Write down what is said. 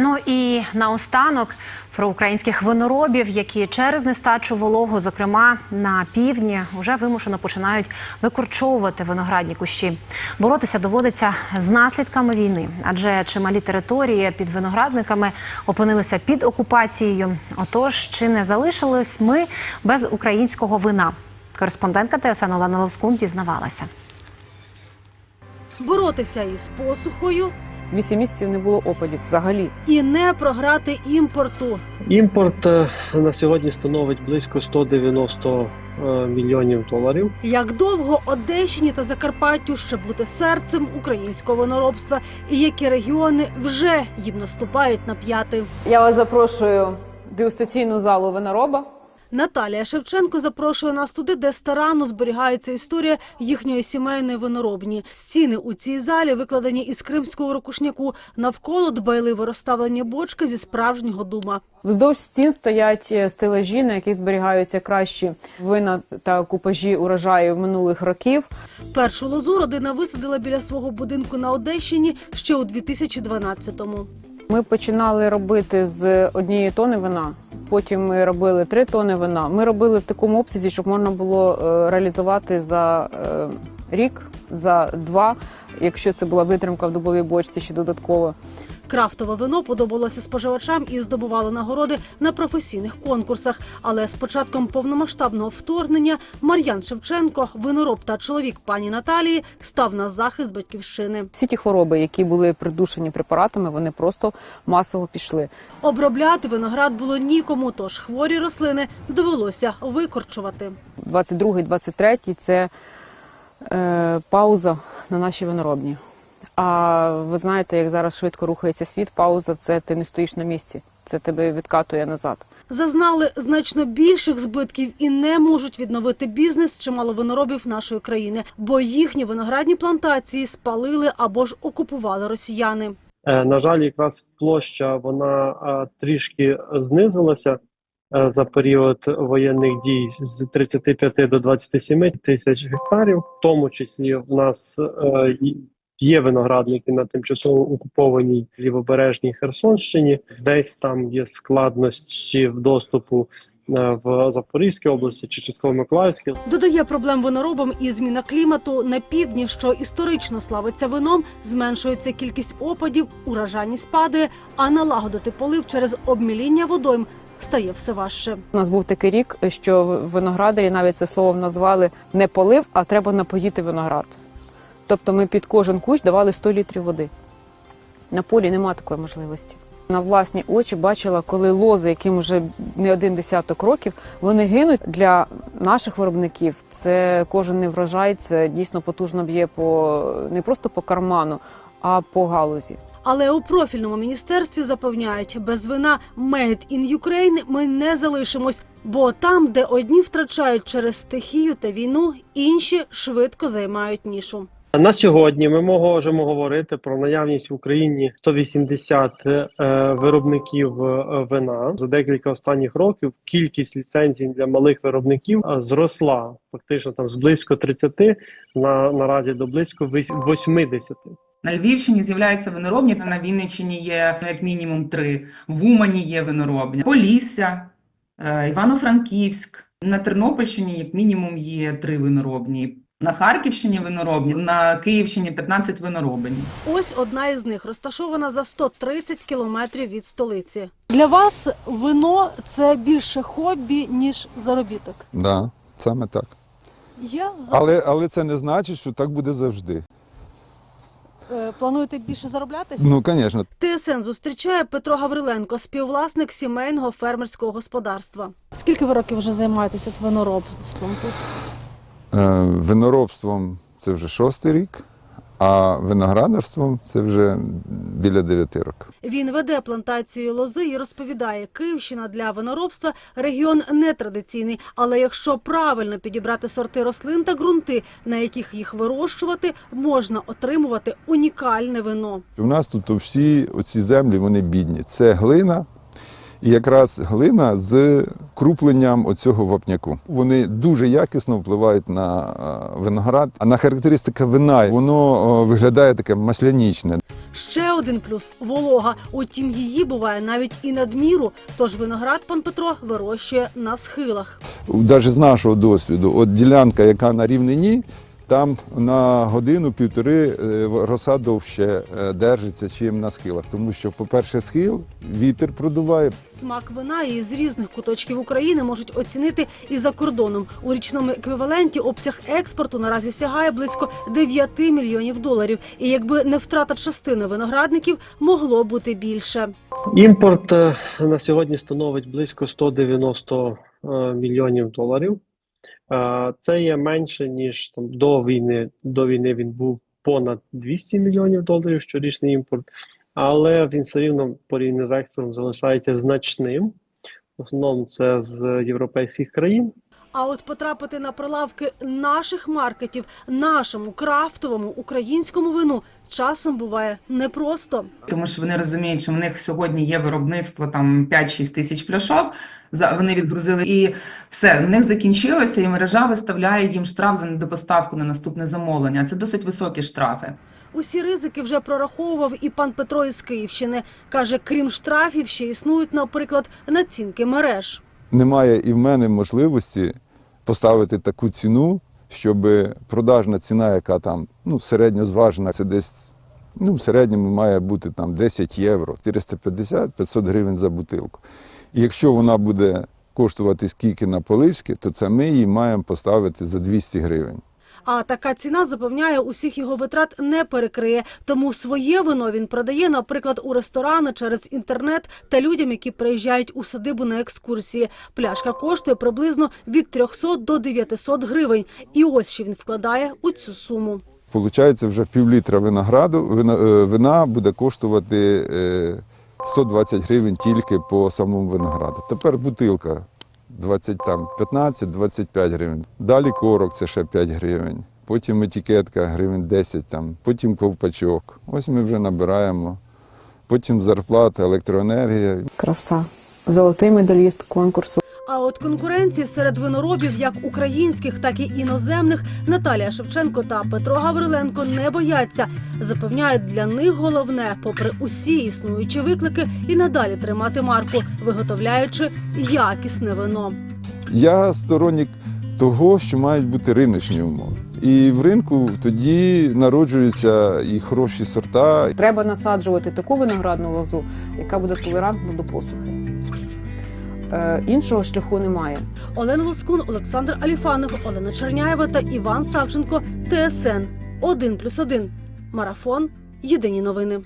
Ну і наостанок про українських виноробів, які через нестачу вологу, зокрема на півдні, вже вимушено починають викорчовувати виноградні кущі. Боротися доводиться з наслідками війни, адже чималі території під виноградниками опинилися під окупацією. Отож, чи не залишились ми без українського вина? Кореспондентка ТСН Олена Лоскун дізнавалася. боротися із посухою Вісім місяців не було опадів взагалі. і не програти імпорту. Імпорт е, на сьогодні становить близько 190 е, мільйонів доларів. Як довго Одещині та Закарпаттю ще бути серцем українського виноробства, і які регіони вже їм наступають на п'яти. Я вас запрошую в дегустаційну залу винороба. Наталія Шевченко запрошує нас туди, де старанно зберігається історія їхньої сімейної виноробні. Стіни у цій залі викладені із кримського ракушняку. Навколо дбайливо розставлені бочки зі справжнього дума. Вздовж стін стоять е, стелажі, на яких зберігаються кращі вина та купажі урожаю минулих років. Першу лозу родина висадила біля свого будинку на Одещині ще у 2012-му. Ми починали робити з однієї тони вина. Потім ми робили три тони вина. Ми робили в такому обсязі, щоб можна було е, реалізувати за е, рік, за два, якщо це була витримка в дубовій бочці ще додатково. Крафтове вино подобалося споживачам і здобувало нагороди на професійних конкурсах. Але з початком повномасштабного вторгнення Мар'ян Шевченко, винороб та чоловік пані Наталії, став на захист батьківщини. Всі ті хвороби, які були придушені препаратами, вони просто масово пішли. Обробляти виноград було нікому, тож хворі рослини довелося викорчувати. 22-23 – це е, пауза на нашій виноробні. А ви знаєте, як зараз швидко рухається світ, пауза це ти не стоїш на місці, це тебе відкатує назад. Зазнали значно більших збитків і не можуть відновити бізнес чимало виноробів нашої країни, бо їхні виноградні плантації спалили або ж окупували росіяни. Е, На жаль, якраз площа вона е, трішки знизилася е, за період воєнних дій з 35 до 27 тисяч гектарів. В тому числі в нас є виноградники на тимчасово окупованій лівобережній Херсонщині. Десь там є складності в доступу е, в Запорізькій області чи частково Миколаївській. Додає проблем виноробам і зміна клімату на півдні, що історично славиться вином, зменшується кількість опадів, урожайність падає, а налагодити полив через обміління водойм стає все важче. У нас був такий рік, що виноградарі навіть це словом назвали не полив, а треба напоїти виноград. Тобто ми під кожен кущ давали 100 літрів води. На полі нема такої можливості. На власні очі бачила, коли лози, яким вже не один десяток років, вони гинуть для наших виробників. Це кожен не врожай, це дійсно потужно б'є по не просто по карману, а по галузі. Але у профільному міністерстві запевняють, без вина «Made in Ukraine» ми не залишимось, бо там, де одні втрачають через стихію та війну, інші швидко займають нішу. На сьогодні ми можемо говорити про наявність в Україні 180 е, виробників е, вина. За декілька останніх років кількість ліцензій для малих виробників е, зросла фактично там з близько 30 на наразі до близько вісь- 80. На Львівщині з'являються виноробні, на Вінниччині є як мінімум три, в Умані є виноробня, Полісся, е, Івано-Франківськ. На Тернопільщині як мінімум є три виноробні. На Харківщині виноробні, на Київщині 15 виноробень. Ось одна із них розташована за 130 кілометрів від столиці. Для вас вино це більше хобі ніж заробіток. Да, саме так. Я Але, але це не значить, що так буде завжди. Е, плануєте більше заробляти? Ну, звісно, ТСН зустрічає Петро Гавриленко, співвласник сімейного фермерського господарства. Скільки ви років вже займаєтеся виноробством тут? Е, виноробством це вже шостий рік, а виноградарством це вже біля дев'яти років. Він веде плантацію лози і розповідає, Київщина для виноробства регіон нетрадиційний, але якщо правильно підібрати сорти рослин та ґрунти, на яких їх вирощувати, можна отримувати унікальне вино. У нас тут всі оці землі вони бідні. Це глина І якраз глина з крупленням оцього вапняку. Вони дуже якісно впливають на е, виноград. А на характеристика вина воно е, виглядає таке маслянічне. Ще один плюс волога. Утім, її буває навіть і надміру. Тож виноград пан Петро вирощує на схилах. Навіть з нашого досвіду, от ділянка, яка на рівнині, там на годину-півтори е, роса довше е, держиться, чим на схилах. Тому що, по-перше, схил, вітер продуває. Смак вина і з різних куточків України можуть оцінити і за кордоном. У річному еквіваленті обсяг експорту наразі сягає близько 9 мільйонів доларів. І якби не втрата частини виноградників, могло бути більше. Імпорт е, на сьогодні становить близько 190 е, мільйонів доларів. Це є менше ніж там до війни. До війни він був понад 200 мільйонів доларів щорічний імпорт, але він все рівно порівняно з експортом залишається значним. В основному це з європейських країн. А от потрапити на прилавки наших маркетів, нашому крафтовому українському вину часом буває непросто. Тому що вони розуміють, що в них сьогодні є виробництво там 5-6 тисяч пляшок. За вони відгрузили і все, в них закінчилося, і мережа виставляє їм штраф за недопоставку на наступне замовлення. Це досить високі штрафи. Усі ризики вже прораховував і пан Петро із Київщини. Каже, крім штрафів, ще існують, наприклад, націнки мереж. Немає і в мене можливості поставити таку ціну, щоб продажна ціна, яка там ну, середньозважена, це десь ну, в середньому має бути там 10 євро, 450-500 гривень за бутилку. І якщо вона буде коштувати скільки на полиськи, то це ми її маємо поставити за 200 гривень. А така ціна запевняє, усіх його витрат не перекриє. Тому своє вино він продає, наприклад, у ресторани через інтернет та людям, які приїжджають у садибу на екскурсії. Пляшка коштує приблизно від 300 до 900 гривень. І ось що він вкладає у цю суму. Получається, вже півлітра винограду вина, е, вина буде коштувати е, 120 гривень тільки по самому винограду. Тепер бутилка 20, там, 15-25 гривень. Далі корок це ще 5 гривень. Потім етикетка гривень 10, там, потім ковпачок. Ось ми вже набираємо. Потім зарплата, електроенергія. Краса. Золотий медаліст конкурсу. От конкуренції серед виноробів, як українських, так і іноземних, Наталія Шевченко та Петро Гавриленко не бояться. Запевняють, для них головне, попри усі існуючі виклики, і надалі тримати марку, виготовляючи якісне вино. Я сторонник того, що мають бути риночні умови. І в ринку тоді народжуються і хороші сорта, Треба насаджувати таку виноградну лозу, яка буде толерантна до посухи. Е, іншого шляху немає. Олена Лоскун, Олександр Аліфанов, Олена Черняєва та Іван Савченко. ТСН 1+,1. Марафон. Єдині новини.